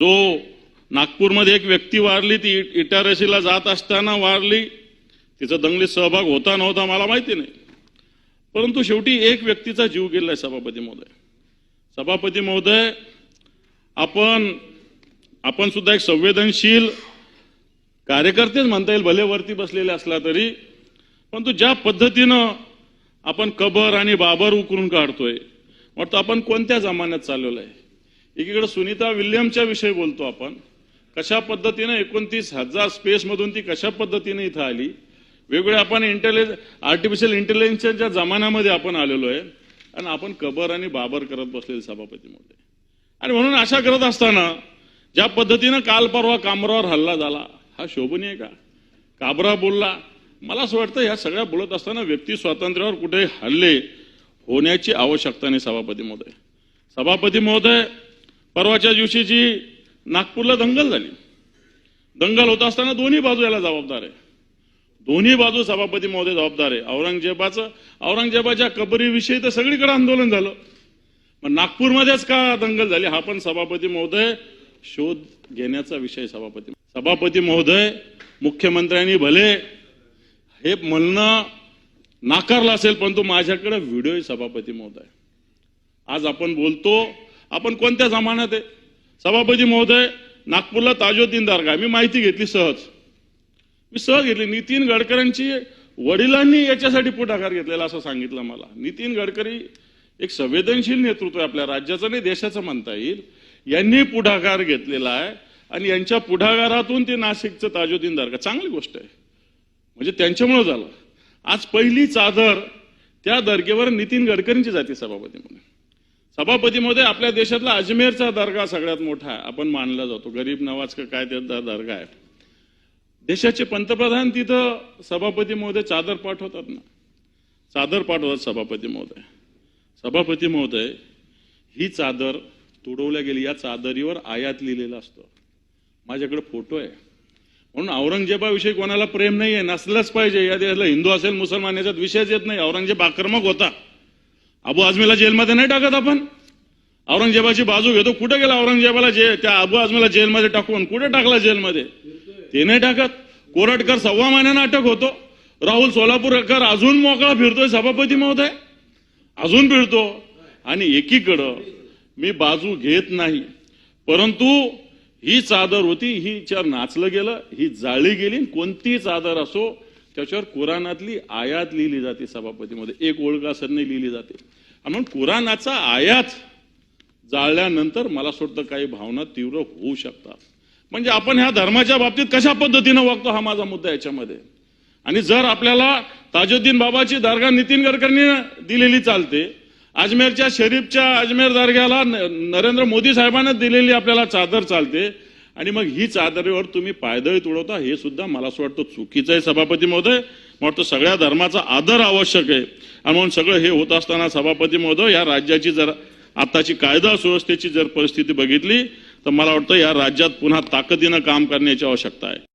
जो नागपूरमध्ये एक व्यक्ती वारली ती इट- इटारसीला जात असताना वारली. तिचा दंगलीत सहभाग होता नव्हता मला माहिती नाही. परंतु शेवटी एक व्यक्तीचा जीव गेलाय सभापती महोदय. सभापती महोदय आपण आपण सुद्धा एक संवेदनशील कार्यकर्तेच म्हणता येईल भले वरती बसलेले असला तरी. परंतु ज्या पद्धतीनं आपण कबर आणि बाबर उकरून काढतोय वाटतं आपण कोणत्या जमान्यात चाललेलो आहे? एकीकडे सुनीता विल्यमच्या विषयी बोलतो आपण. कशा पद्धतीनं एकोणतीस हजार स्पेसमधून ती कशा पद्धतीने इथं आली? वेगवेगळ्या आपण इंटेलिज आर्टिफिशियल इंटेलिजन्सच्या जमान्यामध्ये आपण आलेलो आहे. आणि आपण कबर आणि बाबर करत बसलेले सभापती महोदय आणि म्हणून अशा करत असताना ज्या पद्धतीनं काल परवा कामरावर हल्ला झाला हा शोभनीय का? काबरा बोलला. मला असं वाटतं ह्या सगळ्या बोलत असताना व्यक्ती स्वातंत्र्यावर कुठे हल्ले होण्याची आवश्यकता नाही सभापती महोदय. सभापती महोदय परवाच्या दिवशी जी नागपूरला दंगल झाली. दंगल होत असताना दोन्ही बाजू याला जबाबदार आहे. दोन्ही बाजू सभापती महोदय जबाबदार आहे. औरंगजेबाचं औरंगजेबाच्या कबरीविषयी तर सगळीकडे आंदोलन झालं. मग नागपूरमध्येच का दंगल झाली? हा पण सभापती महोदय शोध घेण्याचा विषय सभापती सभापती महोदय मुख्यमंत्र्यांनी भले हे म्हणणं नाकारलं असेल परंतु माझ्याकडे व्हिडिओ सभापती महोदय. आज आपण बोलतो आपण कोणत्या जमान्यात आहे? सभापती महोदय नागपूरला ताजोद्दीन दर्गा मी माहिती घेतली सहज. मी सहज घेतली. नितीन गडकरींची वडिलांनी याच्यासाठी पुढाकार घेतलेला असं सांगितलं मला. नितीन गडकरी एक संवेदनशील नेतृत्व आहे आपल्या राज्याचं नाही देशाचं म्हणता येईल. यांनी पुढाकार घेतलेला आहे आणि यांच्या पुढाकारातून ते नाशिकचं ताजोद्दीन दर्गा चांगली गोष्ट आहे. म्हणजे त्यांच्यामुळं झालं. आज पहिली चादर त्या दर्गेवर नितीन गडकरींची जाते म्हणून. सभापतीमध्ये आपल्या देशातला अजमेरचा दर्गा सगळ्यात मोठा आहे. आपण मानला जातो. गरीब नवाज का काय त्या दर्गा आहे. देशाचे पंतप्रधान तिथं सभापती महोदय चादर पाठवतात ना. चादर पाठवतात सभापती महोदय सभापती महोदय ही चादर तुडवल्या गेली. या चादरीवर आयात लिहिलेलं असतं. माझ्याकडे फोटो आहे. म्हणून औरंगजेबाविषयी कोणाला प्रेम नाही आहे नसलंच पाहिजे. या देशाला हिंदू असेल मुसलमान याच्यात विषयच येत नाही. औरंगजेब आक्रमक होता. अबू आझमीला जेलमध्ये नाही टाकत आपण? औरंगजेबाची बाजू घेतो. कुठे गेला औरंगजेबाला जे त्या अबू आझमीला जेलमध्ये टाकून? कुठे टाकला जेलमध्ये? ते नाही टाकत. कोरटकर सव्वा महिन्यानं अटक होतो. राहुल सोलापूरकर अजून मोकळा फिरतोय सभापती महोदय. अजून फिरतो. आणि एकीकडं मी बाजू घेत नाही. परंतु ही चादर होती हिच्यावर नाचलं गेलं ही जाळली गेली आणि कोणतीही चादर असो त्याच्यावर कुराणातली आयात लिहिली जाते सभापतीमध्ये. एक ओळख नाही लिहिली जाते. म्हणून कुराणाचा आयात जाळल्यानंतर मला असं काही भावना तीव्र होऊ शकतात. म्हणजे आपण ह्या धर्माच्या बाबतीत कशा पद्धतीनं वागतो हा माझा मुद्दा याच्यामध्ये. आणि जर आपल्याला ताजुद्दीन बाबाची दर्गा नितीन गडकरींनी दिलेली चालते अजमेरच्या शरीफच्या अजमेर दर्ग्याला न- नरेंद्र मोदी साहेबांना दिलेली आपल्याला चादर चालते आणि मग हीच आधारेवर तुम्ही पायदळी तुडवता हे सुद्धा मला असं वाटतं चुकीचं आहे सभापती महोदय. मला वाटतं सगळ्या धर्माचा आदर आवश्यक आहे. आणि म्हणून सगळं हे होत असताना सभापती महोदय या राज्याची जर आताची कायदा सुव्यवस्थेची जर परिस्थिती बघितली तर मला वाटतं या राज्यात पुन्हा ताकदीनं काम करण्याची आवश्यकता आहे.